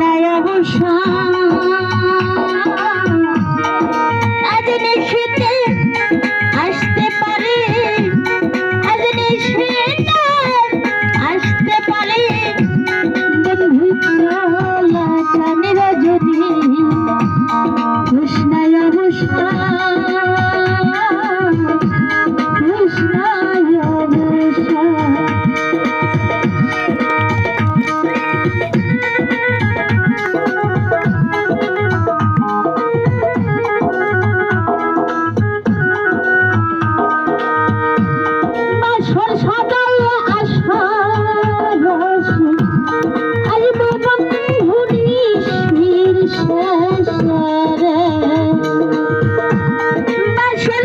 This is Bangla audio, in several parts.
নাই অবসান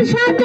আশা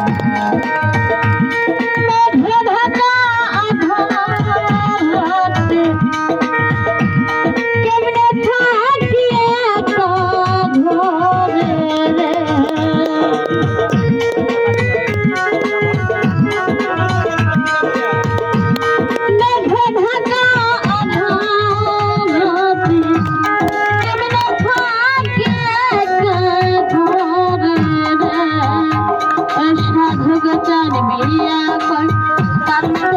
Música কর তার মা